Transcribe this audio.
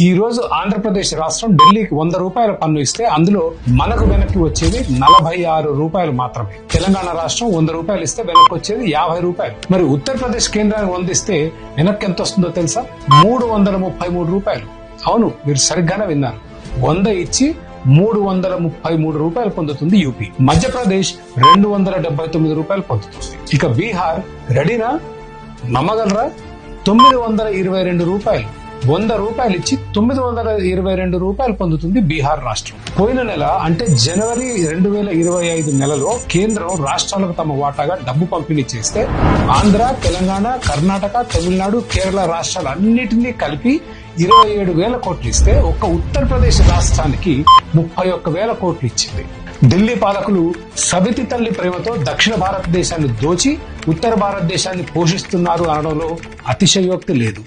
ఈ రోజు ఆంధ్రప్రదేశ్ రాష్ట్రం ఢిల్లీకి వంద రూపాయల పన్ను ఇస్తే అందులో మనకు వెనక్కి వచ్చేది నలభై ఆరు రూపాయలు మాత్రమే. తెలంగాణ రాష్ట్రం వంద రూపాయలు ఇస్తే వెనక్కి వచ్చేది యాభై రూపాయలు. మరి ఉత్తరప్రదేశ్ కేంద్రానికి వందిస్తే వెనక్కి ఎంత వస్తుందో తెలుసా? మూడు వందల ముప్పై మూడు రూపాయలు. అవును మీరు సరిగ్గానే విన్నారు. వంద ఇచ్చి మూడు వందల ముప్పై మూడు రూపాయలు పొందుతుంది యూపీ. మధ్యప్రదేశ్ రెండు వందల డెబ్బై తొమ్మిది రూపాయలు పొందుతుంది. ఇక బీహార్ రెడీనా? నమ్మగలరా? తొమ్మిది వందల ఇరవై రెండు రూపాయలు. వంద రూపాయలు ఇచ్చి తొమ్మిది వందల ఇరవై రెండు రూపాయలు పొందుతుంది బీహార్ రాష్ట్రం. పోయిన నెల అంటే జనవరి రెండు వేల ఇరవై ఐదు నెలలో కేంద్రం రాష్ట్రాలకు తమ వాటాగా డబ్బు పంపిణీ చేస్తే ఆంధ్ర తెలంగాణ కర్ణాటక తమిళనాడు కేరళ రాష్ట్రాలు అన్నిటినీ కలిపి ఇరవై ఏడు వేల కోట్లు ఇస్తే ఒక్క ఉత్తరప్రదేశ్ రాష్ట్రానికి ముప్పై ఒక్క వేల కోట్లు ఇచ్చింది ఢిల్లీ పాలకులు సవితి తల్లి ప్రేమతో దక్షిణ భారతదేశాన్ని దోచి ఉత్తర భారతదేశాన్ని పోషిస్తున్నారు అనడంలో అతిశయోక్తి లేదు.